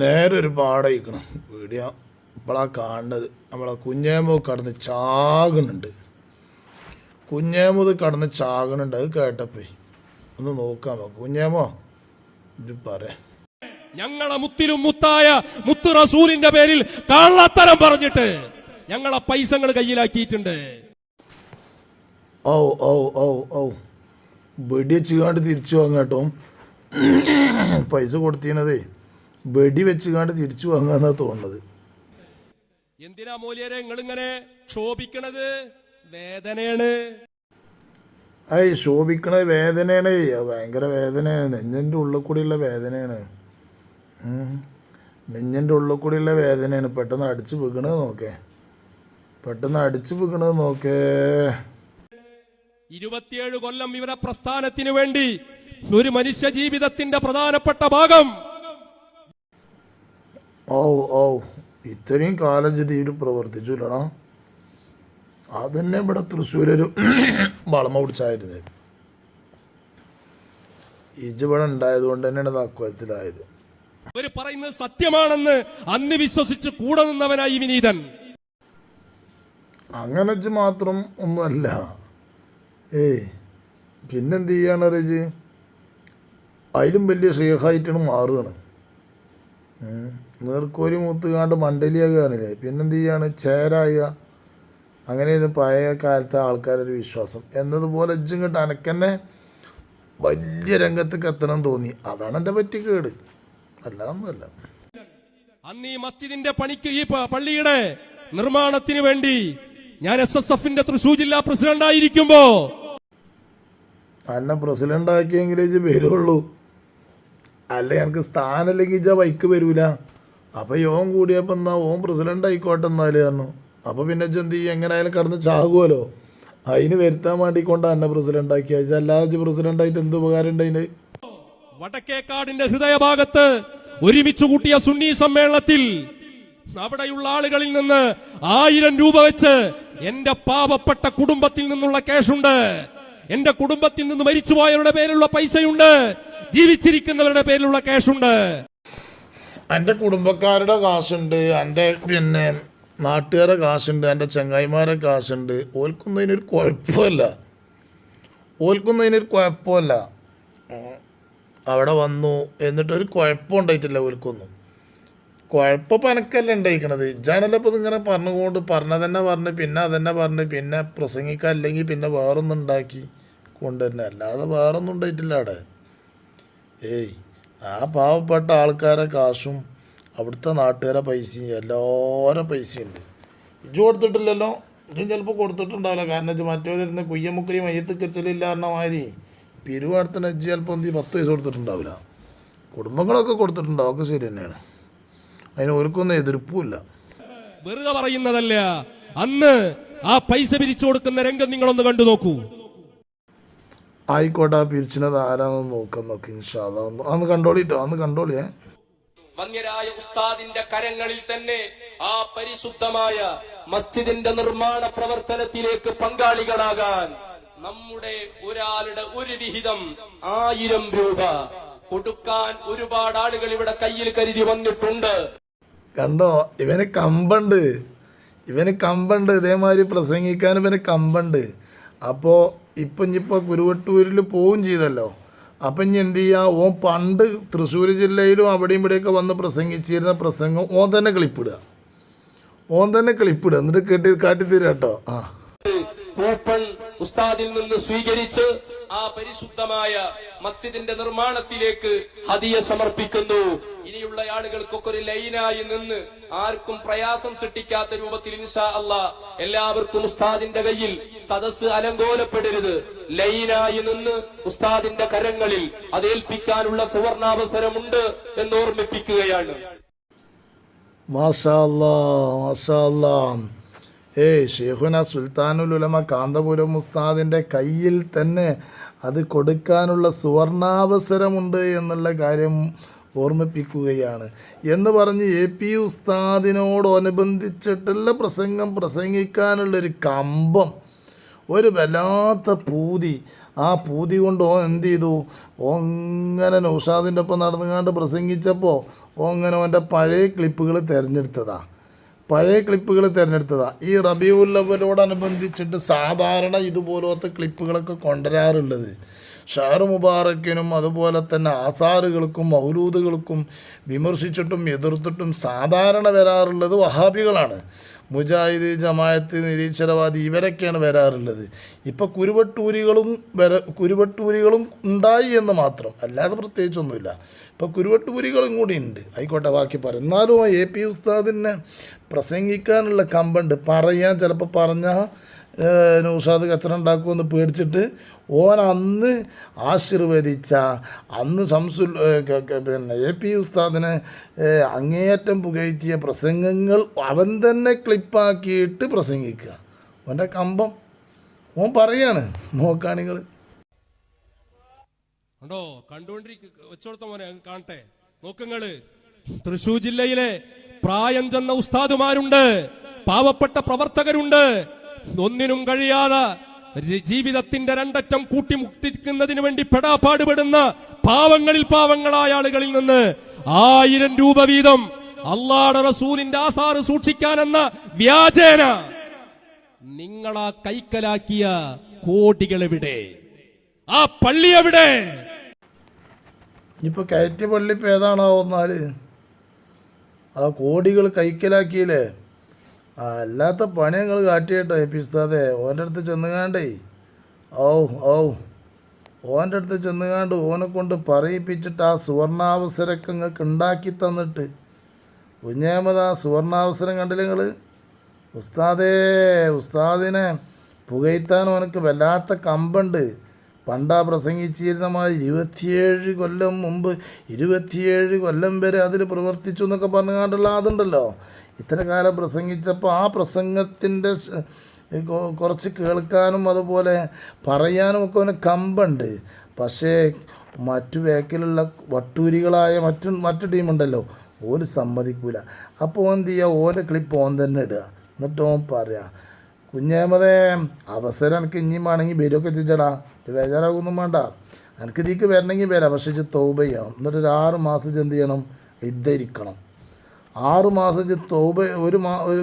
നേരെ ഒരു പാടയിക്കണം വീഡിയോ ഇപ്പോഴാ കാണുന്നത്. നമ്മളെ കുഞ്ഞേമോ കടന്ന് ചാകുന്നുണ്ട് കുഞ്ഞേമത് കടന്ന് ചാകുന്നുണ്ട് അത് കേട്ടപ്പോ ഒന്ന് നോക്കാമോ കുഞ്ഞേമോ ഇത് പറയാ ഞങ്ങളെ മുത്തിലും മുത്തായ മുത്തു റസൂലിന്റെ പേരിൽ കള്ളത്തരം പറഞ്ഞിട്ട് ഞങ്ങളെ പൈസകൾ കയ്യിലാക്കിയിട്ടുണ്ട്. ഓ ഓ ഓ ഓ വെടി വെച്ചുകാണ്ട് തിരിച്ചു വാങ്ങാട്ടോ. പൈസ കൊടുത്തീനതേ വെടി കണ്ട് തിരിച്ചു വാങ്ങാന്നാ തോന്നുന്നത്. എന്തിനാ മൂല്യരെ നിങ്ങളിങ്ങനെ ക്ഷോഭിക്കണത്? വേദനയാണ്. ഐ ശോഭിക്കണ വേദനയാണ്. ഭയങ്കര വേദനയാണ്. നെഞ്ഞിന്റെ ഉള്ളിൽ കൂടിയുള്ള വേദനയാണ്. നെഞ്ഞിന്റെ ഉള്ളിൽ കൂടിയുള്ള വേദനയാണ്. പെട്ടെന്ന് അടിച്ചു വീക്കണത് നോക്കേ. പെട്ടെന്ന് അടിച്ചു വീക്കണത് നോക്കേ. ഇരുപത്തിയേഴ് കൊല്ലം ഇവരെ പ്രസ്ഥാനത്തിന് വേണ്ടി ഒരു മനുഷ്യ ജീവിതത്തിന്റെ പ്രധാനപ്പെട്ട ഭാഗം ഓ ഓ ഇത്രയും കാലം ഇല്ലടാ അത് അതന്നെ ഇവിടെ തൃശ്ശൂരൊരു വളമ പിടിച്ചായിരുന്നു ഇജിവിടെ ഉണ്ടായത് കൊണ്ട് തന്നെയാണ് താക്കോലത്തിലായത് അവർ പറയുന്നത് സത്യമാണെന്ന് അന്ന് വിശ്വസിച്ച് കൂടെ നിന്നവനായി വിനീതൻ. അങ്ങനെ മാത്രം ഒന്നുമല്ല. ഏയ് പിന്നെന്ത് ചെയ്യാണ് റിജ്? അതിലും വലിയ ഷേഖായിട്ടാണ് മാറുകയാണ്. നീർക്കോലി മൂത്തുകാണ്ട് മണ്ടലിയാകാനില്ലേ പിന്നെന്ത് ചെയ്യാണ്? ചേരായ. അങ്ങനെയാണ് പഴയ കാലത്തെ ആൾക്കാരൊരു വിശ്വാസം. എന്നതുപോലെ ഇജ്ജും കിട്ടും അനക്കെന്നെ വലിയ രംഗത്തേക്ക് എത്തണം തോന്നി. അതാണ് എന്റെ പറ്റി കേട്. അല്ലാന്നല്ല അന്ന് ഈ മസ്ജിദിന്റെ പണിക്ക് ഈ പള്ളിയുടെ നിർമ്മാണത്തിന് വേണ്ടി ഞാൻ എസ് എസ് എഫിന്റെ തൃശൂർ ജില്ലാ പ്രസിഡന്റ് ആയിരിക്കുമ്പോ അന്നെ പ്രസിഡന്റ് ആക്കിയെങ്കിലേ വരുള്ളൂ. അല്ല എനിക്ക് സ്ഥാനമില്ലെങ്കിൽ ഇജ്ജ ബൈക്ക് വരൂല. അപ്പൊ യോൻ കൂടിയപ്പോ എന്നാ ഓൻ പ്രസിഡന്റ് ആയിക്കോട്ടെ എന്നാൽ പറഞ്ഞു. അപ്പോൾ പിന്നെ ചെന്തി എങ്ങനെയായാലും കടന്ന് ചാകുമല്ലോ അതിന് വരുത്താൻ വേണ്ടിക്കൊണ്ട് എന്നെ പ്രസിഡന്റ് ആക്കി. അല്ലാതെ പ്രസിഡന്റ് ആയിട്ട് എന്ത് ഉപകാരം ഉണ്ട് വടക്കേക്കാടിന്റെ ഹൃദയഭാഗത്ത് ഒരുമിച്ച് കൂട്ടിയ സുന്നി സമ്മേളനത്തിൽ അവിടെയുള്ള ആളുകളിൽ നിന്ന് ആയിരം രൂപ വെച്ച് എന്റെ പാവപ്പെട്ട കുടുംബത്തിൽ നിന്നുള്ള ക്യാഷുണ്ട് എന്റെ കുടുംബത്തിൽ നിന്ന് മരിച്ചുപോയവരുടെ പേരിലുള്ള പൈസയുണ്ട്. ജീവിച്ചിരിക്കുന്നവരുടെ പേരിലുള്ള ക്യാഷുണ്ട് എന്റെ കുടുംബക്കാരുടെ കാശുണ്ട് എന്റെ പിന്നെ നാട്ടുകാരെ കാശുണ്ട് എന്റെ ചങ്ങായിമാരെ കാശുണ്ട്. ഓൽക്കൊന്നും ഇതിനൊരു കുഴപ്പമില്ല. ഓൽക്കൊന്നും ഇതിനൊരു കുഴപ്പമില്ല. അവിടെ വന്നു എന്നിട്ടൊരു കുഴപ്പം ഉണ്ടായിട്ടില്ല ഓൽക്കൊന്നും. കുഴപ്പം എനക്കല്ല ഉണ്ടായിക്കണത്. ഇജാണല്ലോ ഇപ്പം ഇങ്ങനെ പറഞ്ഞുകൊണ്ട് പറഞ്ഞ തന്നെ പറഞ്ഞ് പിന്നെ അതന്നെ പറഞ്ഞ് പിന്നെ പ്രസംഗിക്കാൻ അല്ലെങ്കിൽ പിന്നെ വേറൊന്നും ഉണ്ടാക്കി കൊണ്ടുവരുന്നത്. അല്ലാതെ വേറൊന്നും ഉണ്ടായിട്ടില്ല അവിടെ. ഏയ്. ആ പാവപ്പെട്ട ആൾക്കാരെ കാശും അവിടുത്തെ നാട്ടുകാരെ പൈസയും എല്ലാവരും പൈസയും ഉണ്ട്. ഇജ്ജ് കൊടുത്തിട്ടില്ലല്ലോ. ഇജ്ജും ചിലപ്പോൾ കൊടുത്തിട്ടുണ്ടാവില്ല. കാരണം ഇജ്ജ് മറ്റവരിരുന്ന് കുയ്യമുക്കരി മയ്യത്ത് കിച്ചലില്ല പറഞ്ഞ മാതിരി പിരിവടുത്തിന് ഇജ്ജ് ചിലപ്പോൾ എന്ത് പത്ത് പൈസ കൊടുത്തിട്ടുണ്ടാവില്ല. കുടുംബങ്ങളൊക്കെ കൊടുത്തിട്ടുണ്ടാവും. ഒക്കെ ശരി തന്നെയാണ്. അതിന് ഓർക്കൊന്നും എതിർപ്പുമില്ല വെറുതെ പറയുന്നതല്ല. അന്ന് ആ പൈസ പിരിച്ചു കൊടുക്കുന്ന രംഗം നിങ്ങളൊന്ന് കണ്ടു നോക്കൂ. ആയിക്കോട്ടെ ആ പിരിച്ചിനത് ആരാണെന്ന് നോക്കാം നോക്കി ഇൻഷാല്ല ഒന്ന് അന്ന് കണ്ടോളിട്ടോ അന്ന് കണ്ടോളിയേ വന്യരായ ഉസ്താദിന്റെ കരങ്ങളിൽ തന്നെ ആ പരിശുദ്ധമായ മസ്ജിദിന്റെ നിർമ്മാണ പ്രവർത്തനത്തിലേക്ക് പങ്കാളികളാകാൻ നമ്മുടെ ഒരാളുടെ ഒരു വിഹിതം ആയിരം രൂപ കൊടുക്കാൻ ഒരുപാട് ആളുകൾ ഇവിടെ കയ്യിൽ കരുതി വന്നിട്ടുണ്ട്. കണ്ടോ ഇവന് കമ്പണ്ട്. ഇവന് കമ്പണ്ട് ഇതേമാതിരി പ്രസംഗിക്കാൻ ഇവന് കമ്പുണ്ട്. അപ്പോൾ ഇപ്പം ഇനിയിപ്പോൾ ഗുരുവട്ടൂരിൽ പോവും ചെയ്തല്ലോ. അപ്പം ഇനി എന്ത് ചെയ്യുക ഓൻ പണ്ട് തൃശ്ശൂർ ജില്ലയിലും അവിടെയും ഇവിടെയൊക്കെ വന്ന് പ്രസംഗിച്ചിരുന്ന പ്രസംഗം ഓൻ തന്നെ ക്ലിപ്പിടുക ഓൻ തന്നെ ക്ലിപ്പിടുക എന്നിട്ട് കേട്ടി കാട്ടിത്തരാട്ടോ ആ. കൂപ്പൺ ഉസ്താദിൽ നിന്ന് സ്വീകരിച്ച് ആ പരിശുദ്ധമായ മസ്ജിദിന്റെ നിർമ്മാണത്തിലേക്ക് ഹദിയ സമർപ്പിക്കുന്നു. ഇനിയുള്ള ആളുകൾക്കൊക്കെ ഒരു ലൈനായി നിന്ന് ആർക്കും പ്രയാസം സൃഷ്ടിക്കാത്ത രൂപത്തിൽ ഇൻഷാ അല്ല എല്ലാവർക്കും ഉസ്താദിന്റെ കയ്യിൽ സദസ് അലങ്കോലപ്പെടരുത്. ലൈനായി നിന്ന് ഉസ്താദിന്റെ കരങ്ങളിൽ അതേൽപ്പിക്കാനുള്ള സുവർണാവസരമുണ്ട് എന്ന് ഓർമ്മിപ്പിക്കുകയാണ്. മാസാ അല്ലാ. ഏയ് ഷെയ്ഖുന സുൽത്താനുൽ ഉലമ കാന്തപുരം ഉസ്താദിന്റെ കയ്യിൽ തന്നെ അത് കൊടുക്കാനുള്ള സുവർണാവസരമുണ്ട് എന്നുള്ള കാര്യം ഓർമ്മിപ്പിക്കുകയാണ്. എന്ന് പറഞ്ഞ് എ പി ഉസ്താദിനോടനുബന്ധിച്ചിട്ടുള്ള പ്രസംഗം പ്രസംഗിക്കാനുള്ളൊരു കമ്പം ഒരു വല്ലാത്ത പൂതി. ആ പൂതി കൊണ്ട് ഓൻ എന്ത് ചെയ്തു? ഓങ്ങനെ നൗഷാദിന്റെ ഒപ്പം നടന്നുകൊണ്ട് പ്രസംഗിച്ചപ്പോൾ ഓ അവന്റെ പഴയ ക്ലിപ്പുകൾ തിരഞ്ഞെടുത്തതാ. പഴയ ക്ലിപ്പുകൾ തിരഞ്ഞെടുത്തതാണ് ഈ റബിയുല്ലവരോടനുബന്ധിച്ചിട്ട് സാധാരണ ഇതുപോലത്തെ ക്ലിപ്പുകളൊക്കെ കൊണ്ടുവരാറുള്ളത്. ഷാറു മുബാറക്കിനും അതുപോലെ തന്നെ ആസാറുകൾക്കും മൗലൂദുകൾക്കും വിമർശിച്ചിട്ടും എതിർത്തിട്ടും സാധാരണ വരാറുള്ളത് വഹാബികളാണ്. മുജാഹിദ് ജമായത്ത് നിരീശ്വരവാദി ഇവരൊക്കെയാണ് വരാറുള്ളത്. ഇപ്പോൾ കുരുവട്ടൂരികളും വര കുരുവട്ടൂരികളും ഉണ്ടായി എന്ന് മാത്രം. അല്ലാതെ പ്രത്യേകിച്ചൊന്നുമില്ല. ഇപ്പോൾ കുരുവട്ടൂരികളും കൂടി ഉണ്ട്. ആയിക്കോട്ടെ ബാക്കി പറയും എന്നാലും ആ എ പി ഉസ്താദിനെ പ്രസംഗിക്കാനുള്ള കമ്പുണ്ട്. പറയാൻ ചിലപ്പോൾ പറഞ്ഞാൽ നൗഷാദ് കച്ചറ ഉണ്ടാക്കുമെന്ന് പേടിച്ചിട്ട് ഓൻ അന്ന് ആശീർവദിച്ച അന്ന് സംസു പിന്നെ എ പി ഉസ്താദിനെ അങ്ങേയറ്റം പുകഴ്ത്തിയ പ്രസംഗങ്ങൾ അവൻ തന്നെ ക്ലിപ്പാക്കിയിട്ട് പ്രസംഗിക്കുക. അവന്റെ കമ്പം. ഓൻ പറയാണ് നോക്കാണികൾ കണ്ടുകൊണ്ടിരിക്ക വെച്ചോടത്ത മോനെ കാണട്ടെ. നോക്കുങ്ങൾ തൃശൂർ ജില്ലയിലെ പ്രായം ചെന്ന ഉസ്താദുമാരുണ്ട്. പാവപ്പെട്ട പ്രവർത്തകരുണ്ട്. ഒന്നിനും കഴിയാതെ ജീവിതത്തിന്റെ രണ്ടറ്റം കൂട്ടിമുട്ടിക്കുന്നതിന് വേണ്ടി പെടാപ്പാടുപെടുന്ന പാവങ്ങളിൽ പാവങ്ങളായ ആളുകളിൽ നിന്ന് ആയിരം രൂപ വീതം അള്ളാടെ റസൂലിന്റെ ആസാറ് സൂക്ഷിക്കാനെന്ന വ്യാജേന നിങ്ങളാ കൈക്കലാക്കിയ കോടികൾ എവിടെ ആ പള്ളി എവിടെ ഇപ്പൊ കയറ്റിയ പള്ളി ഇപ്പോൾ ഏതാണാവുന്നാൽ ആ കോടികൾ കൈക്കലാക്കിയില്ലേ? അല്ലാത്ത പണി ഞങ്ങൾ കാട്ടിയിട്ടോ എ പി ഉസ്താദെ ഓന്റെ അടുത്ത് ചെന്നുകാണ്ടേ. ഔ ഔ. ഓന്റെ അടുത്ത് ചെന്നുകാണ്ട് ഓനെ കൊണ്ട് പറയിപ്പിച്ചിട്ട് ആ സുവർണാവസരമൊക്കെ നിങ്ങൾക്ക് ഉണ്ടാക്കി തന്നിട്ട്. കുഞ്ഞേമത് ആ സുവർണാവസരം കണ്ടില്ല നിങ്ങൾ ഉസ്താദേ ഉസ്താദിനെ പുകയ്ത്താൻ ഓനക്ക് വല്ലാത്ത കമ്പുണ്ട്. പണ്ടാ പ്രസംഗിച്ചിരുന്ന മാതിരി ഇരുപത്തിയേഴ് കൊല്ലം മുമ്പ് ഇരുപത്തിയേഴ് കൊല്ലം വരെ അതിൽ പ്രവർത്തിച്ചു എന്നൊക്കെ പറഞ്ഞുകൊണ്ടുള്ള അതുണ്ടല്ലോ. ഇത്ര കാലം പ്രസംഗിച്ചപ്പോൾ ആ പ്രസംഗത്തിന്റെ കുറച്ച് കേൾക്കാനും അതുപോലെ പറയാനും ഒക്കെ അവന് കമ്പുണ്ട്. പക്ഷേ മറ്റു വേക്കിലുള്ള വട്ടൂരികളായ മറ്റു മറ്റു ടീമുണ്ടല്ലോ ഓന് സമ്മതിക്കൂല. അപ്പോൾ എന്ത് ചെയ്യുക? ഓന്റെ ക്ലിപ്പ് ഓൻ തന്നെ ഇടുക. എന്നിട്ട് ഓൻ പറയാ കുഞ്ഞേമതേ അവസരം എനിക്ക് ഇനിയും വേണമെങ്കിൽ വരുമൊക്കെ ചെയ്യടാ. ബേജാറാകൊന്നും വേണ്ട. എനിക്ക് ഇതിക്ക് വരണമെങ്കിൽ വരാം. പക്ഷേ ഇജ്ജ് തൗബ ചെയ്യണം. എന്നിട്ട് ഒരു ആറ് മാസം ചെന്ത് ചെയ്യണം? ഇദ്ധരിക്കണം ആറ് മാസം തൗബ ഒരു മാ ഒരു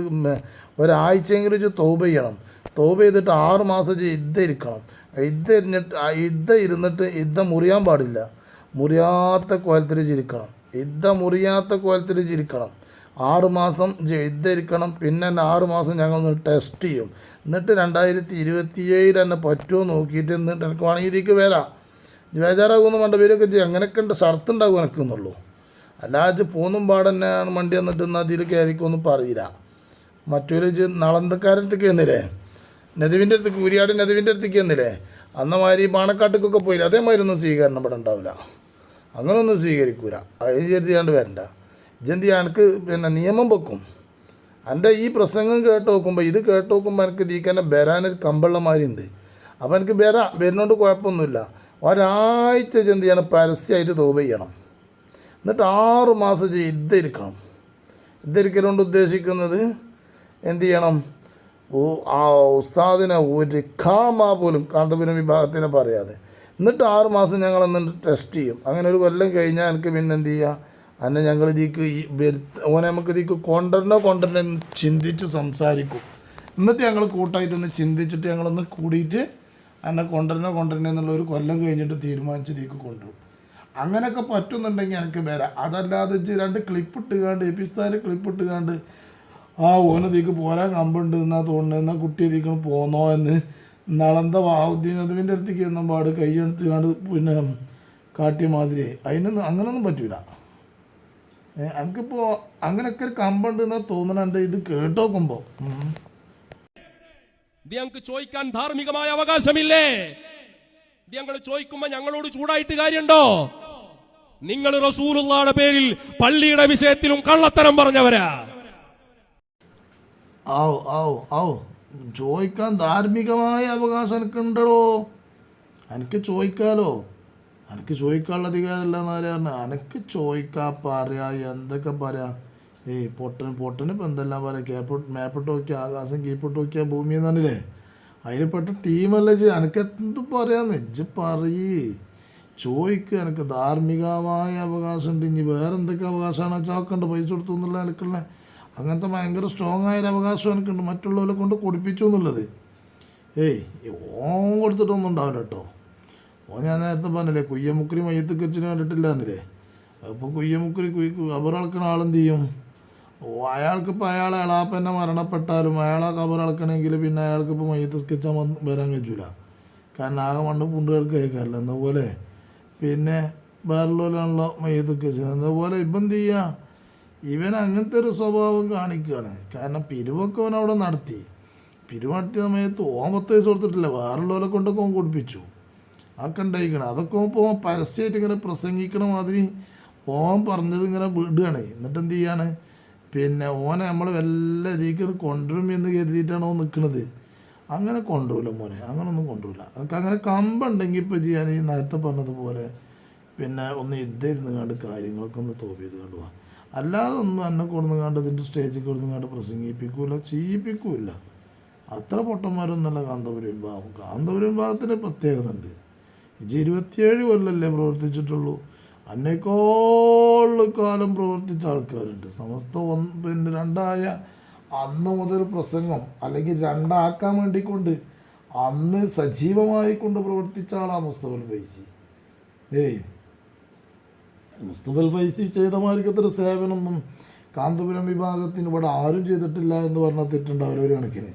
ഒരാഴ്ചയെങ്കിലും തൗബ ചെയ്യണം. തൗബ ചെയ്തിട്ട് ആറ് മാസം ഇജ്ജ് ഇദ്ധരിക്കണം ഇദ്ധ ഇരുന്നിട്ട് ആ ഇദ്ധ ഇരുന്നിട്ട് യുദ്ധം മുറിയാൻ പാടില്ല. മുറിയാത്ത കോലത്തിൽ ചിരിക്കണം ഇദ്ധ മുറിയാത്ത കോലത്തിൽ ചിരിക്കണം ആറ് മാസം ഇരിക്കണം. പിന്നെ തന്നെ ആറ് മാസം ഞങ്ങളൊന്ന് ടെസ്റ്റ് ചെയ്യും. എന്നിട്ട് രണ്ടായിരത്തി ഇരുപത്തി ഏഴിൽ തന്നെ പറ്റുമോ നോക്കിയിട്ട് എന്നിട്ട് എനിക്ക് വേണമെങ്കിൽ ഇതിലേക്ക് വരാം. ബേജാറാകുമെന്ന് വേണ്ട പേരൊക്കെ അങ്ങനെയൊക്കെ ഉണ്ട് ഷർത്ത് ഉണ്ടാകും എനിക്കെന്നുള്ളൂ അല്ലാതെ പോന്നും പാടന്നെയാണ് വണ്ടി വന്നിട്ട് നദിയിൽ കയറിക്കൊന്നും പറയില്ല. മറ്റൊരു നളന്തക്കാരടുത്തേക്ക് എന്നില്ലേ നദുവിന്റെ അടുത്തേക്ക് കുരിയാട് നദുവിന്റെ അടുത്തേക്ക് എന്നില്ലേ അന്ന മാതിരി പാണക്കാട്ടേക്കൊക്കെ പോയില്ല? അതേമാതിരി ഒന്നും സ്വീകരണം ഇവിടെ ഉണ്ടാവില്ല അങ്ങനൊന്നും സ്വീകരിക്കൂല. അത് കരുതിയാണ്ട് വരണ്ട. ഇജന്തി എനിക്ക് പിന്നെ നിയമം വെക്കും. എന്റെ ഈ പ്രസംഗം കേട്ട് നോക്കുമ്പോൾ ഇത് കേട്ട് നോക്കുമ്പോൾ എനിക്ക് ഇതിക്കന്നെ വരാനൊരു കമ്പുള്ള മാതിരി ഉണ്ട് അപ്പോൾ എനിക്ക് വരാം വരുന്നോണ്ട് കുഴപ്പമൊന്നുമില്ല. ഒരാഴ്ച ചെന്ത് ചെയ്യണം പരസ്യമായിട്ട് തോപ ചെയ്യണം എന്നിട്ട് ആറ് മാസം ചെയ്ത് ഇരിക്കണം ഇദ്ധരിക്കലുകൊണ്ട് ഉദ്ദേശിക്കുന്നത് എന്തു ചെയ്യണം? ആ ഉസ്താദിനെ ഒരു ഖാമ പോലും കാന്തപുരം വിഭാഗത്തിനെ പറയാതെ. എന്നിട്ട് ആറ് മാസം ഞങ്ങൾ എന്നിട്ട് ടെസ്റ്റ് ചെയ്യും. അങ്ങനെ ഒരു കൊല്ലം കഴിഞ്ഞാൽ എനിക്ക് പിന്നെ എന്ത് ചെയ്യുക അന്നെ ഞങ്ങൾ ഇതിക്ക് ഓനെ നമുക്ക് ഇതിക്ക് കൊണ്ടുവരണോ കൊണ്ടുവരണോ എന്ന് ചിന്തിച്ച് സംസാരിക്കും. എന്നിട്ട് ഞങ്ങൾ കൂട്ടായിട്ടൊന്ന് ചിന്തിച്ചിട്ട് ഞങ്ങളൊന്ന് കൂടിയിട്ട് എന്നെ കൊണ്ടുവരണോ കൊണ്ടുവരണോ എന്നുള്ള ഒരു കൊല്ലം കഴിഞ്ഞിട്ട് തീരുമാനിച്ച് ഇതിക്ക് കൊണ്ടുപോകും അങ്ങനെയൊക്കെ പറ്റുന്നുണ്ടെങ്കിൽ എനിക്ക് വരാം അതല്ലാതെ രണ്ട് ക്ലിപ്പ് ഇട്ടുകാണ്ട് എപ്പിസ്ഥാന് ക്ലിപ്പ് ഇട്ടുകാണ്ട് ആ ഓനതിക്ക് പോരാൻ കമ്പുണ്ട് എന്നാ തോന്നുന്നത് എന്നാൽ കുട്ടി ഇതിക്ക് പോന്നോ എന്ന്. നളന്ത വാഹുദ്ദീൻ അതുവിന്റെ അടുത്തേക്ക് എന്നും പാട് കൈയെടുത്തുകാണ്ട് പിന്നെ കാട്ടിയ മാതിരി അതിനൊന്നും അങ്ങനൊന്നും പറ്റൂല. എനിക്കിപ്പോൾ അങ്ങനെയൊക്കെ ഒരു കമ്പുണ്ട് എന്നാ തോന്നണ എന്റെ ഇത് കേട്ടോക്കുമ്പോൾ ചോദിക്കാൻ ധാർമ്മികമായ അവകാശമില്ലേ? ഞങ്ങൾ ചോദിക്കുമ്പോ ഞങ്ങളോട് ചൂടായിട്ട് കാര്യമുണ്ടോ? നിങ്ങൾ റസൂലുള്ളാടെ പേരിൽ പള്ളിയുടെ വിഷയത്തിലും കള്ളത്തരം പറഞ്ഞവരാ. ഔ ഔ ഔ ചോദിക്കാൻ ധാർമ്മികമായ അവകാശം എനിക്കുണ്ടോ എനിക്ക് ചോദിക്കാലോ? എനിക്ക് ചോദിക്കാനുള്ള അധികാരമില്ല എന്നാലും പറഞ്ഞ എനിക്ക് ചോദിക്കാ പറയാ എന്തൊക്കെ പറയാ? ഏയ് പൊട്ടന് പൊട്ടന് ഇപ്പം എന്തെല്ലാം പറയാം? കേപ്പ് മാപ്പിട്ട് നോക്കിയാൽ ആകാശം കീപ്പിട്ട് നോക്കിയാൽ ഭൂമി എന്നല്ലേ അതിൽപ്പെട്ട ടീമല്ലേ എനിക്ക് എന്ത് പറയാന്ന്? ഇജ്ജ് പറയ്. ചോദിക്കുക എനിക്ക് ധാർമ്മികമായ അവകാശമുണ്ട്. ഇനി വേറെ എന്തൊക്കെ അവകാശമാണ് ചോക്കണ്ട് പൈസ കൊടുത്തു എന്നുള്ള എനിക്കുള്ള അങ്ങനത്തെ ഭയങ്കര സ്ട്രോങ് ആയൊരു അവകാശം എനിക്കുണ്ട് മറ്റുള്ളവരെ കൊണ്ട് കുടിപ്പിച്ചു എന്നുള്ളത്. ഏയ് ഓം കൊടുത്തിട്ടൊന്നും ഉണ്ടാവില്ല കേട്ടോ. ഓൻ ഞാൻ നേരത്തെ പറഞ്ഞില്ലേ കുയ്യമുക്കുരി മയ്യത്ത് കച്ചിന് കണ്ടിട്ടില്ല എന്നില്ലേ അപ്പോൾ കുയ്യമുക്കുരി കുയ് കബറളക്കണ ആളെന്ത് ചെയ്യും? ഓ അയാൾക്കിപ്പോൾ അയാളെ എളാപ്പന്നെ മരണപ്പെട്ടാലും അയാളെ കബറളക്കണമെങ്കിൽ പിന്നെ അയാൾക്കിപ്പോൾ മയ്യത്ത് സ്കെച്ചാൻ വന്ന് വരാൻ കഴിച്ചില്ല കാരണം ആകെ മണ്ണ് പുണ്ടുകൾക്ക് കേൾക്കാറില്ല. എന്ന പോലെ? പിന്നെ വേറെല്ലോലാണല്ലോ മയ്യത്ത് സ്കെച്ച് എന്നതുപോലെ ഇപ്പം എന്ത് ചെയ്യുക ഇവൻ അങ്ങനത്തെ ഒരു സ്വഭാവം കാണിക്കുകയാണ് കാരണം പിരിവൊക്കെ അവൻ അവിടെ നടത്തി. പിരിവ് നടത്തിയ സമയത്ത് ഓൻ പത്ത് വയസ്സ് കൊടുത്തിട്ടില്ല. വേറെല്ലോലെ കൊണ്ടൊക്കെ ഓൻ കൊടുപ്പിച്ചു. അതൊക്കെ ഉണ്ടായിരിക്കണം അതൊക്കെ ഇപ്പോൾ പരസ്യമായിട്ട് ഇങ്ങനെ പ്രസംഗിക്കണ മാതിരി ഓൻ പറഞ്ഞത് ഇങ്ങനെ വിടുകയാണ് എന്നിട്ട് എന്ത് ചെയ്യാണ്? പിന്നെ ഓനെ നമ്മൾ വല്ല രീതിക്ക് കൊണ്ടുവരും എന്ന് കരുതിയിട്ടാണ് ഓൻ നിൽക്കുന്നത് അങ്ങനെ കൊണ്ടുവരില്ല മോനെ. അങ്ങനൊന്നും കൊണ്ടുവരില്ല. എനിക്ക് അങ്ങനെ കമ്പുണ്ടെങ്കിൽ ഇപ്പോൾ ചെയ്യാൻ ഈ നേരത്തെ പറഞ്ഞതുപോലെ പിന്നെ ഒന്ന് ഇതായിരുന്നു കണ്ട് കാര്യങ്ങളൊക്കെ ഒന്ന് തോപ്പ് ചെയ്ത് കണ്ടു അല്ലാതെ ഒന്നും എന്നെ കൊടുന്ന് കണ്ട് ഇതിന്റെ സ്റ്റേജിൽ കൊടുന്ന് കണ്ട് പ്രസംഗിപ്പിക്കൂല ചെയ്യിപ്പിക്കൂല അത്ര പൊട്ടന്മാരൊന്നുമല്ല കാന്തപുരം വിഭാഗം കാന്തപുരം ഭാഗത്തിന് പ്രത്യേകത ഉണ്ട്. ഇജ് ഇരുപത്തിയേഴ് കൊല്ലല്ലേ പ്രവർത്തിച്ചിട്ടുള്ളൂ. അന്നേക്കാളും കാലം പ്രവർത്തിച്ച ആൾക്കാരുണ്ട്. സമസ്ത ഒന്ന് പിന്നെ രണ്ടായ അന്ന് മുതൽ പ്രസംഗം അല്ലെങ്കിൽ രണ്ടാക്കാൻ വേണ്ടിക്കൊണ്ട് അന്ന് സജീവമായി കൊണ്ട് പ്രവർത്തിച്ച ആളാണ് മുസ്തഫൽ ഫൈസി ഏയ്. മുസ്തഫൽ ഫൈസി ചെയ്ത മാർഗത്തിന്റെ സേവനമൊന്നും കാന്തപുരം വിഭാഗത്തിന് ഇവിടെ ആരും ചെയ്തിട്ടില്ല എന്ന് പറഞ്ഞ തെറ്റുണ്ടാവില്ല ഒരു കണക്കിന്.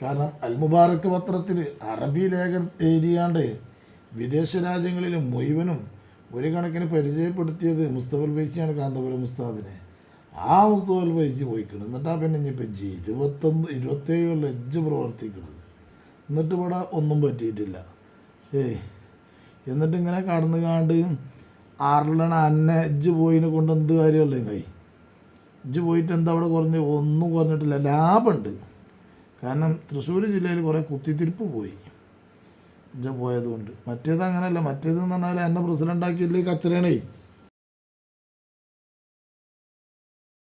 കാരണം അൽ മുബാറക്ക് പത്രത്തിൽ അറബി ലേഖനം എഴുതിയാണ്ട് വിദേശ രാജ്യങ്ങളിൽ മുഴുവനും ഒരു കണക്കിന് പരിചയപ്പെടുത്തിയത് മുസ്തഫൽ ഫൈസിയാണ് കാന്തപുരം മുസ്താദിനെ ആ മുസ്തഫൽ ഫൈസി പോയിക്കണം. എന്നിട്ടാ പിന്നെ ഇനിയിപ്പോൾ ജി ഇരുപത്തൊന്ന് ഇരുപത്തേഴ് കൊല്ലം എജ്ജ് പ്രവർത്തിക്കുന്നത് എന്നിട്ട് ഇവിടെ ഒന്നും പറ്റിയിട്ടില്ല. ഏയ് എന്നിട്ട് ഇങ്ങനെ കടന്നു കാണ്ട് ആറിലാണ് അന്നെ എജ്ജ് പോയിനെ കൊണ്ട് എന്ത് കാര്യമല്ലേ കൈ? എജ്ജ് പോയിട്ട് എന്താ അവിടെ കുറഞ്ഞ് ഒന്നും കുറഞ്ഞിട്ടില്ല. ലാഭമുണ്ട് കാരണം തൃശ്ശൂർ ജില്ലയിൽ കുറേ കുത്തിത്തിരിപ്പ് പോയി. ഇജ്ജ പോയതുകൊണ്ട്. മറ്റേത് അങ്ങനെയല്ല മറ്റേത് എന്ന് പറഞ്ഞാൽ എന്നെ പ്രസിഡന്റ് ആക്കിയില്ലേ കച്ചറയാണേ